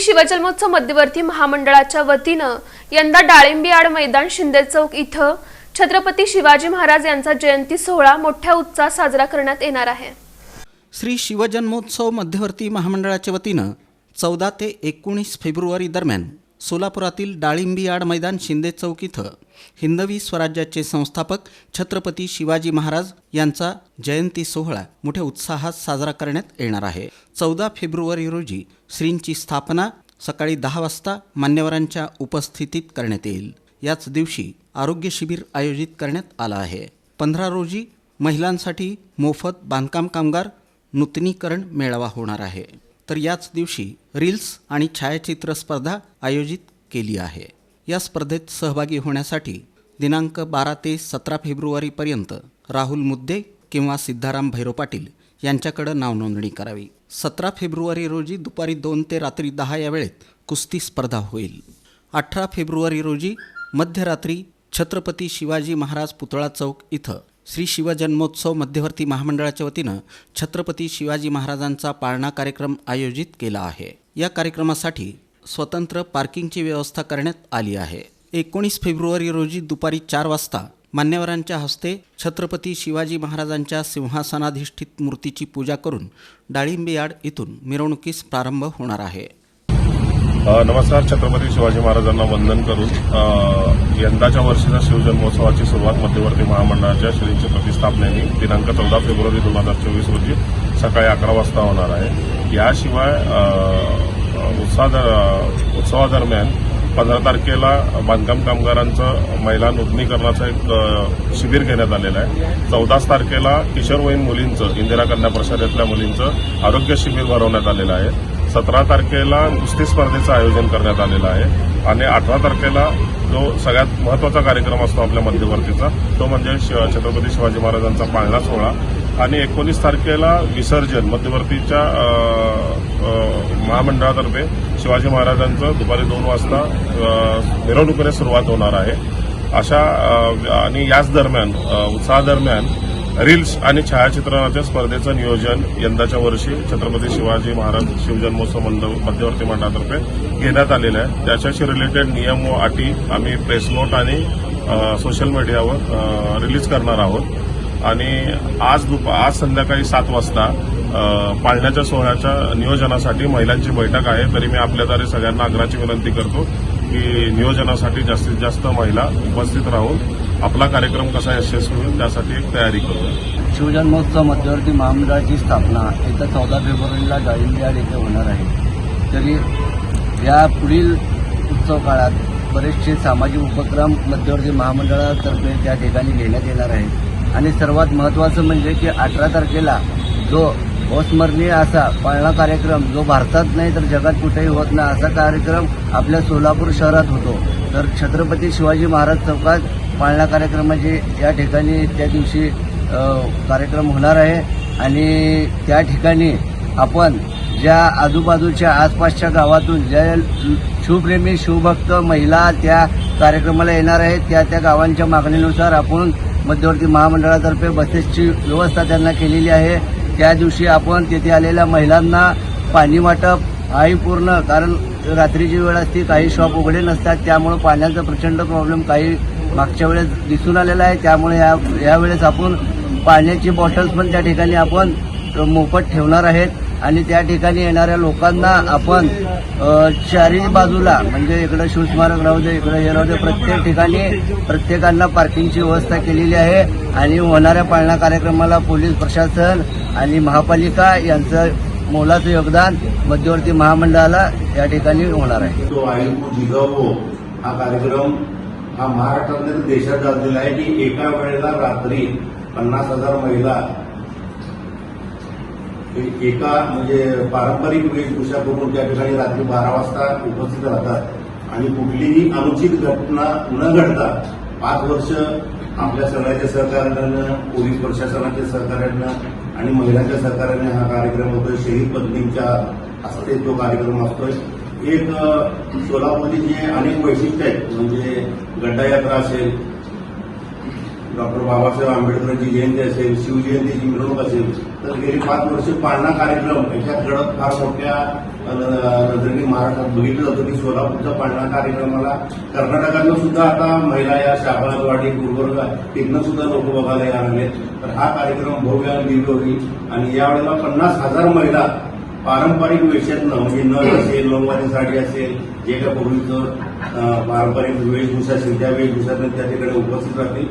शिवजन्मोत्सव मध्यवर्ती महामंडळाच्या वतीनं यंदा डाळिंबी आड मैदान शिंदे चौक इथं छत्रपती शिवाजी महाराज यांचा जयंती सोहळा मोठ्या उत्साहात साजरा करण्यात येणार आहे. श्री शिवजन्मोत्सव मध्यवर्ती महामंडळाच्या वतीनं चौदा ते एकोणीस फेब्रुवारी दरम्यान सोलापुरातील डाळिंबी आड मैदान शिंदे चौक इथं. हिंदवी स्वराज्याचे संस्थापक छत्रपती शिवाजी महाराज यांचा जयंती सोहळा मोठ्या उत्साहात साजरा करण्यात येणार आहे. चौदा फेब्रुवारी रोजी श्रींची स्थापना सकाळी दहा वाजता मान्यवरांच्या उपस्थितीत करण्यात येईल. याच दिवशी आरोग्य शिबिर आयोजित करण्यात आलं आहे. पंधरा रोजी महिलांसाठी मोफत बांधकाम कामगार नूतनीकरण मेळावा होणार आहे. तर याच दिवशी रील्स आणि छायाचित्र स्पर्धा आयोजित केली आहे. या स्पर्धेत सहभागी होण्यासाठी दिनांक बारा ते सतरा फेब्रुवारीपर्यंत राहुल मुद्दे किंवा सिद्धाराम भैरव पाटील यांच्याकडं नावनोंदणी करावी. सतरा फेब्रुवारी रोजी दुपारी दोन ते रात्री दहा या वेळेत कुस्ती स्पर्धा होईल. अठरा फेब्रुवारी रोजी मध्यरात्री छत्रपती शिवाजी महाराज पुतळा चौक इथं श्री शिवजन्मोत्सव मध्यवर्ती महामंडळाच्या वतीनं छत्रपती शिवाजी महाराजांचा पाळणा कार्यक्रम आयोजित केला आहे. या कार्यक्रमासाठी स्वतंत्र पार्किंगची व्यवस्था करण्यात आली आहे. एकोणीस फेब्रुवारी रोजी दुपारी चार वाजता मान्यवरांच्या हस्ते छत्रपती शिवाजी महाराजांच्या सिंहासनाधिष्ठित मूर्तीची पूजा करून डाळिंबी यार्ड इथून मिरवणुकीस प्रारंभ होणार आहे. नमस्कार छत्रपती शिवाजी महाराजांना वंदन करून यंदाच्या वर्षीच्या शिवजन्मोत्सवाची सुरुवात मध्यवर्ती महामंडळाच्या श्रींच्या प्रतिस्थापनेने दिनांक चौदा फेब्रुवारी दोन हजार चोवीस रोजी सकाळी अकरा वाजता होणार आहे. याशिवाय उत्साह उत्सवादरम्यान पंधरा तारखेला बांधकाम कामगारांचं महिला नूतनीकरणाचं एक शिबिर घेण्यात आलेलं आहे. चौदाच तारखेला किशोरवयीन मुलींचं इंदिरा कन्या प्रसादातल्या मुलींचं आरोग्य शिबिर भरवण्यात आलेलं आहे. सतरा तारखेला कुस्ती स्पर्धेचं आयोजन करण्यात आलेलं आहे. आणि अठरा तारखेला जो सगळ्यात महत्त्वाचा कार्यक्रम असतो आपल्या मध्यवर्तीचा तो म्हणजे छत्रपती शिवाजी महाराजांचा पाळणा सोहळा. आणि एकोणीस तारखेला विसर्जन मध्यवर्तीच्या महामंडळातर्फे शिवाजी महाराजांचं दुपारी दोन वाजता मिरवणुकीने सुरुवात होणार आहे. अशा आणि याच दरम्यान उत्साहादरम्यान रील्स आणि छायाचित्रणाच्या स्पर्धेचं नियोजन यंदाच्या वर्षी छत्रपती शिवाजी महाराज शिवजन्मोत्सव मंडळ मध्यवर्ती मंडळातर्फे घेण्यात आलेलं आहे. त्याच्याशी रिलेटेड नियम व अटी आम्ही प्रेस नोट आणि सोशल मीडियावर रिलीज करणार आहोत. आणि आज दुप आज संध्याकाळी सात वाजता पाळण्याच्या सोहळ्याच्या नियोजनासाठी महिलांची बैठक आहे. तरी मी आपल्याद्वारे सगळ्यांना आग्रहाची विनंती करतो की नियोजनासाठी जास्तीत जास्त महिला उपस्थित राहून आपला कार्यक्रम कसा यशस्वी होईल त्यासाठी एक तयारी करू. शिवजन्मोत्सव मध्यवर्ती महामंडळाची स्थापना येत्या चौदा फेब्रुवारीला डाळिंबियाड येथे होणार आहे. तरी या पुढील उत्सव काळात बरेचसे सामाजिक उपक्रम मध्यवर्ती महामंडळातर्फे त्या ठिकाणी घेण्यात येणार आहेत. आणि सर्वात महत्त्वाचं म्हणजे की अठरा तारखेला जो अस्मरणीय असा पाळणा कार्यक्रम जो भारतात नाही तर जगात कुठेही होत नाही असा कार्यक्रम आपल्या सोलापूर शहरात होतो. तर छत्रपती शिवाजी महाराज चौकात पाळणा कार्यक्रमाची या ठिकाणी त्या दिवशी कार्यक्रम होणार आहे. आणि त्या ठिकाणी आपण ज्या आजूबाजूच्या आसपासच्या गावातून ज्या शिवप्रेमी शिवभक्त महिला त्या कार्यक्रमाला येणार आहेत त्या त्या गावांच्या मागणीनुसार आपण मध्यवर्ती महामंडळातर्फे बसेसची व्यवस्था त्यांना केलेली आहे. त्या दिवशी आपण तेथे आलेल्या महिलांना पाणी वाटप हाही पूर्ण. कारण रात्रीची वेळ असते काही शॉप उघडे नसतात. त्यामुळे पाण्याचा प्रचंड प्रॉब्लेम काही मागच्या वेळेस दिसून आलेला आहे. त्यामुळे या यावेळेस आपण पाण्याची बॉटल्स पण त्या ठिकाणी आपण मोफत ठेवणार आहेत. आणि त्या ठिकाणी येणाऱ्या लोकांना आपण चारही बाजूला म्हणजे इकडं शिवस्मारक राहू दे इकडं हे राहू दे प्रत्येक ठिकाणी प्रत्येकांना पार्किंगची व्यवस्था केलेली आहे. आणि होणाऱ्या पाळणा कार्यक्रमाला पोलीस प्रशासन आणि महापालिका यांचं मोलाचं योगदान मध्यवर्ती महामंडळाला या ठिकाणी होणार आहे. तो हा कार्यक्रम हा महाराष्ट्रात देशात गाजलेला आहे की एका वेळेला रात्री पन्नास हजार महिला एका म्हणजे पारंपरिक वेशभूषा करून त्या ठिकाणी रात्री बारा वाजता उपस्थित राहतात. आणि कुठलीही अनुचित घटना न घडता पाच वर्ष आपल्या सगळ्याच्या सहकार्यानं पोलीस प्रशासनाच्या सहकार्यानं आणि महिलांच्या सहकार्याने हा कार्यक्रम होतोय. शहीद पत्नींच्या हस्ते तो कार्यक्रम असतोय. एक सोलापूरची जे अनेक वैशिष्ट्य आहेत म्हणजे गड्डा यात्रा असेल डॉक्टर बाबासाहेब आंबेडकरांची जयंती असेल शिवजयंतीची मिरवणूक असेल तर गेली पाच वर्ष पाळणा कार्यक्रम याच्यात घडत फार मोठ्या नजरेने महाराष्ट्रात बघितलं जातं की सोलापूरच्या पाळणा कार्यक्रमाला कर्नाटकातनं सुद्धा आता महिला या शाबादवाडी गुलबर्गा तिथनं सुद्धा लोक बघायला येणार आहेत. तर हा कार्यक्रम भव्य आणि दिव्य होईल आणि यावेळेला पन्नास हजार महिला पारंपरिक वेशातनं म्हणजे नथ असेल नऊवारी साडी असेल जे काय पूर्वीचं पारंपरिक वेशभूषा असेल त्या वेशभूषातनं त्या ठिकाणी उपस्थित राहतील.